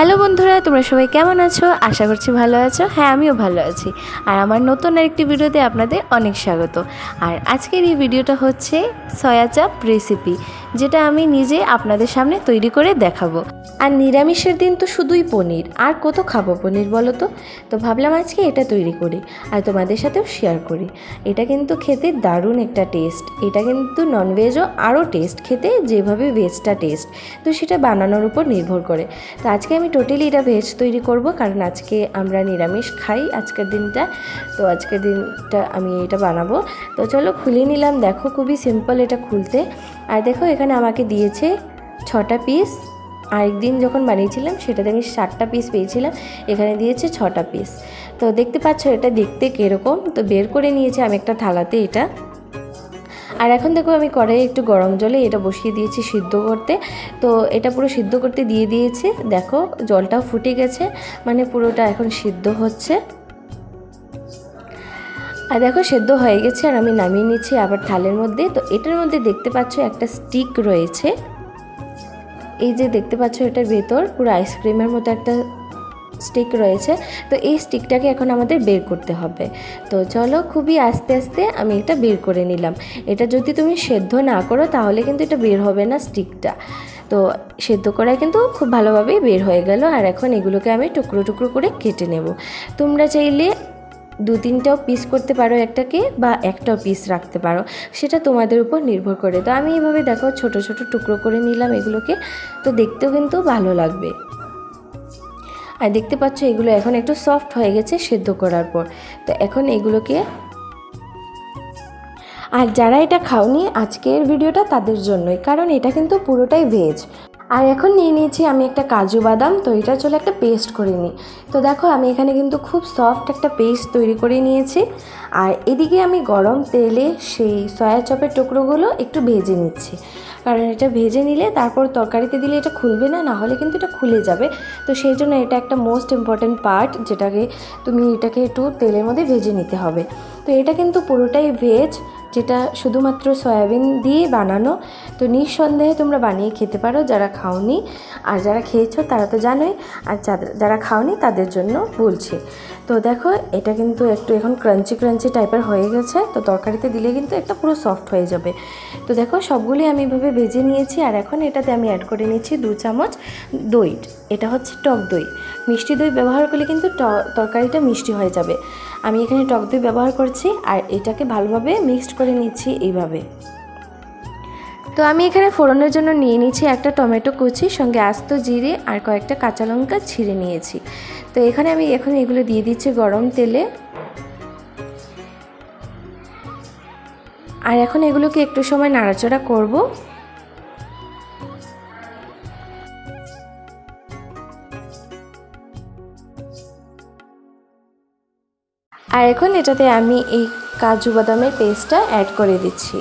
Hello বন্ধুরা, তোমরা সবাই কেমন আছো? আশা করছি ভালো আছো। হ্যাঁ আমিও ভালো আছি। আর আমার নতুন আরেকটি ভিডিওতে আপনাদের অনেক স্বাগত। আর আজকের এই ভিডিওটা হচ্ছে সয়া চাপ রেসিপি যেটা আমি নিজে আপনাদের সামনে তৈরি করে দেখাবো। আর নিরামিষের দিন তো শুধুই পনির। আর কত খাব পনির বলো তো? তো ভাবলাম আজকে এটা তৈরি করি আর তোমাদের সাথেও শেয়ার করি। এটা কিন্তু খেতে দারুণ একটা টেস্ট এটা কিন্তু ননভেজও আরও টেস্ট খেতে যেভাবে ভেজটা টেস্ট তো সেটা বানানোর উপর নির্ভর করে। তো আজকে আমি টোটালি এটা ভেজ তৈরি করব কারণ আজকে আমরা নিরামিষ খাই আজকের দিনটা। তো আজকের দিনটা আমি এটা বানাবো। তো চলো খুলে নিলাম। দেখো খুবই সিম্পল এটা খুলতে। আর দেখো এখানে আমাকে দিয়েছে ছটা পিস আরেকদিন যখন বানিয়েছিলাম, সেটাতে আমি সাতটা পিস পেয়েছিলাম, এখানে দিয়েছে ছটা পিস তো দেখতে পাচ্ছ এটা দেখতে কীরকম? তো বের করে নিয়েছি আমি একটা থালাতে এটা। আর এখন দেখো আমি কড়াইয়ে একটু গরম জলে এটা বসিয়ে দিয়েছি সিদ্ধ করতে। তো এটা পুরো সিদ্ধ করতে দিয়ে দিয়েছি। দেখো, জলটাও ফুটে গেছে মানে পুরোটা এখন সিদ্ধ হচ্ছে। আর দেখো, সেদ্ধ হয়ে গেছে আর আমি নামিয়ে নিচ্ছি আবার থালের মধ্যে। তো এটার মধ্যে দেখতে পাচ্ছ একটা স্টিক রয়েছে। এই যে দেখতে পাচ্ছ এটার ভেতর পুরো আইসক্রিমের মতো একটা স্টিক রয়েছে। তো এই স্টিকটাকে এখন আমাদের বের করতে হবে। তো চলো খুবই আস্তে আস্তে আমি এটা বের করে নিলাম। এটা যদি তুমি সেদ্ধ না করো তাহলে কিন্তু এটা বের হবে না স্টিকটা তো সেদ্ধ করা কিন্তু খুব ভালোভাবেই বের হয়ে গেল। আর এখন এগুলোকে আমি টুকরো টুকরো করে কেটে নেব। তোমরা চাইলে দু তিনটাও পিস করতে পারো একটাকে বা একটাও পিস রাখতে পারো, সেটা তোমাদের উপর নির্ভর করে। তো আমি এইভাবে দেখো ছোট ছোট টুকরো করে নিলাম এগুলোকে, তো দেখতেও কিন্তু ভালো লাগবে। আর দেখতে পাচ্ছ এগুলো এখন একটু সফট হয়ে গেছে সেদ্ধ করার পর। তো এখন এগুলোকে, আর যারা এটা খাওনি আজকের ভিডিওটা তাদের জন্যই, কারণ এটা কিন্তু পুরোটাই ভেজ আর এখন নিয়ে নিয়েছি আমি একটা কাজু বাদাম, তো এটা চলে একটা পেস্ট করে নিই। তো দেখো, আমি এখানে কিন্তু খুব সফট একটা পেস্ট তৈরি করে নিয়েছি। আর এদিকে আমি গরম তেলে সেই সয়া চপের টুকরোগুলো একটু ভেজে নিচ্ছি। কারণ এটা ভেজে নিলে তারপর তরকারিতে দিলে এটা খুলবে না না হলে কিন্তু এটা খুলে যাবে। তো সেই জন্য এটা একটা মোস্ট ইম্পর্ট্যান্ট পার্ট যেটাকে তুমি এটাকে একটু তেলের মধ্যে ভেজে নিতে হবে। তো এটা কিন্তু পুরোটাই ভেজ যেটা শুধুমাত্র সয়াবিন দিয়ে বানানো, তো নিঃসন্দেহে তোমরা বানিয়ে খেতে পারো যারা খাওনি। আর যারা খেয়েছো তারা তো জানোই, আর যারা খাওনি তাদের জন্য বলছি। তো দেখো, এটা কিন্তু একটু এখন ক্রাঞ্চি ক্রাঞ্চি টাইপের হয়ে গেছে, তো তরকারিতে দিলে কিন্তু একটা পুরো সফট হয়ে যাবে। তো দেখো, সবগুলি আমি এভাবে ভেজে নিয়েছি, আর এখন এটাতে আমি অ্যাড করে নিয়েছি দু চামচ দই। এটা হচ্ছে টক দই। মিষ্টি দই ব্যবহার করলে কিন্তু তরকারিটা মিষ্টি হয়ে যাবে। আমি এখানে টক দই ব্যবহার করছি আর এটাকে ভালোভাবে মিক্সড করে নিচ্ছি এইভাবে। তো আমি এখানে ফোড়নের জন্য নিয়ে নিয়েছি একটা টমেটো কুচি, সঙ্গে আস্ত জিরে আর কয়েকটা কাঁচা লঙ্কা ছিঁড়ে নিয়েছি। তো এখানে আমি এখন এগুলো দিয়ে দিচ্ছি গরম তেলে। আর এখন এগুলোকে একটু সময় নাড়াচাড়া করব। আর এখন এটাতে আমি এই কাজু বাদামের পেস্টটা অ্যাড করে দিচ্ছি।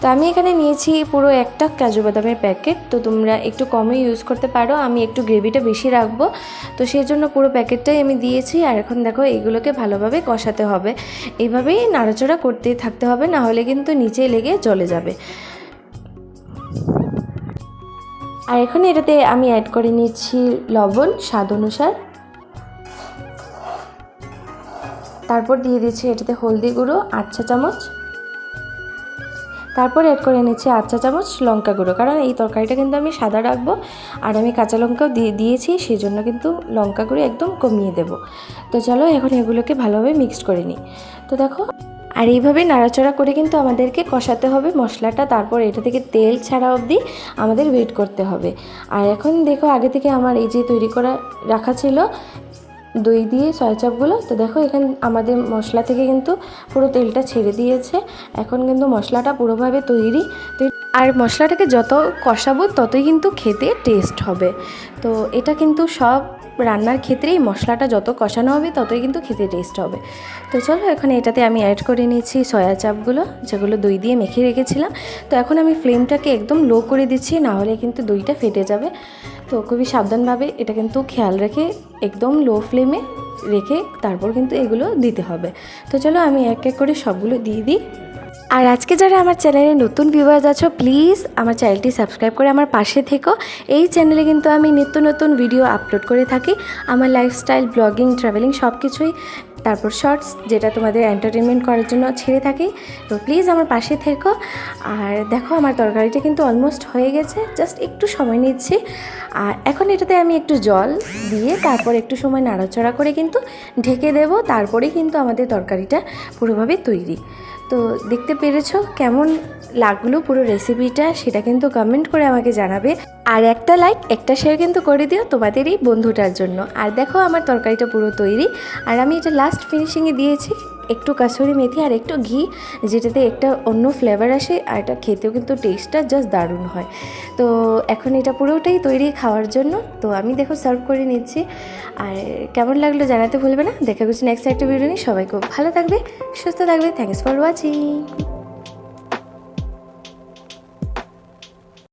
তো আমি এখানে নিয়েছি পুরো একটা কাজু বাদামের প্যাকেট তো তোমরা একটু কমে ইউজ করতে পারো, আমি একটু গ্রেভিটা বেশি রাখব। তো সেই জন্য পুরো প্যাকেটটাই আমি দিয়েছি, আর এখন দেখো এগুলোকে ভালোভাবে কষাতে হবে। এইভাবেই নাড়াচড়া করতেই থাকতে হবে, না হলে কিন্তু নিচে লেগে চলে যাবে। আর এখন এটাতে আমি অ্যাড করে নিচ্ছি লবণ, স্বাদ অনুসার। তারপর দিয়ে দিচ্ছি এটাতে হলদি গুঁড়ো আট চা চামচ। তারপর অ্যাড করে নিচ্ছি আট চা চামচ লঙ্কা গুঁড়ো, কারণ এই তরকারিটা কিন্তু আমি সাদা রাখব আর আমি কাঁচা লঙ্কাও দিয়ে দিয়েছি সেই জন্য কিন্তু লঙ্কা গুঁড়ো একদম কমিয়ে দেব। তো চলো এখন এগুলোকে ভালোভাবে মিক্সড করে নিই। তো দেখো, আর এইভাবে নাড়াচাড়া করে কিন্তু আমাদেরকে কষাতে হবে মশলাটা, তারপর এটা থেকে তেল ছাড়া অবধি আমাদের ওয়েট করতে হবে। আর এখন দেখো, আগে থেকে আমার এই যে তৈরি করা রাখা ছিল দই দিয়ে সয়াচাপগুলো তো দেখো, এখানে আমাদের মশলা থেকে কিন্তু পুরো তেলটা ছেড়ে দিয়েছে। এখন কিন্তু মশলাটা পুরোভাবে তৈরি। তো আর মশলাটাকে যত কষাবো, ততই কিন্তু খেতে টেস্ট হবে। তো এটা কিন্তু সব রান্নার ক্ষেত্রেই মশলাটা যত কষানো হবে, ততই কিন্তু খেতে টেস্ট হবে। তো চলো, এখন এটাতে আমি অ্যাড করে নিয়েছি সয়া চাপগুলো যেগুলো দই দিয়ে মেখে রেখেছিলাম। তো এখন আমি ফ্লেমটাকে একদম লো করে দিচ্ছি, না হলে কিন্তু দইটা ফেটে যাবে। তো খুবই সাবধানভাবে এটা কিন্তু খেয়াল রেখে, একদম লো ফ্লেমে রেখে তারপর কিন্তু এগুলো দিতে হবে। তো চলো, আমি এক এক করে সবগুলো দিয়ে দিই। আর আজকে যারা আমার চ্যানেলে নতুন ভিউয়ার্স আছো প্লিজ আমার চ্যানেলটি সাবস্ক্রাইব করে আমার পাশে থেকো। এই চ্যানেলে কিন্তু আমি নিত্য নতুন ভিডিও আপলোড করে থাকি। আমার লাইফস্টাইল ব্লগিং ট্রাভেলিং সব কিছুই তারপর শর্টস, যেটা তোমাদের এন্টারটেনমেন্ট করার জন্য ছেড়ে থাকি। তো প্লিজ আমার পাশে থেকো। আর দেখো, আমার তরকারিটা কিন্তু অলমোস্ট হয়ে গেছে। জাস্ট একটু সময় নিচ্ছি। আর এখন এটাতে আমি একটু জল দিয়ে তারপর একটু সময় নাড়াচড়া করে কিন্তু ঢেকে দেবো। তারপরে কিন্তু আমাদের তরকারিটা পুরোভাবে তৈরি। তো দেখতে পেরেছ কেমন লাগল পুরো রেসিপিটা সেটা কিন্তু কমেন্ট করে আমাকে জানাবে। আর একটা লাইক একটা শেয়ার কিন্তু করে দিও তোমাদের এই বন্ধুটার জন্য। আর দেখো আমার তরকারিটা পুরো তৈরি। আর আমি এটা লাস্ট ফিনিশিংয়ে দিয়েছি একটু কাসুরি মেথি আর একটু ঘি, যেটাতে একটা অন্য ফ্লেভার আসে আর এটা খেতেও কিন্তু টেস্টটা জাস্ট দারুণ হয়। তো এখন এটা পুরোটাই তৈরি খাওয়ার জন্য। তো আমি দেখো সার্ভ করে নিচ্ছি। আর কেমন লাগল জানাতে ভুলবে না। দেখা করছি নেক্সট একটা ভিডিও নিয়ে। সবাই খুব ভালো থাকবে, সুস্থ থাকবে। Thanks for watching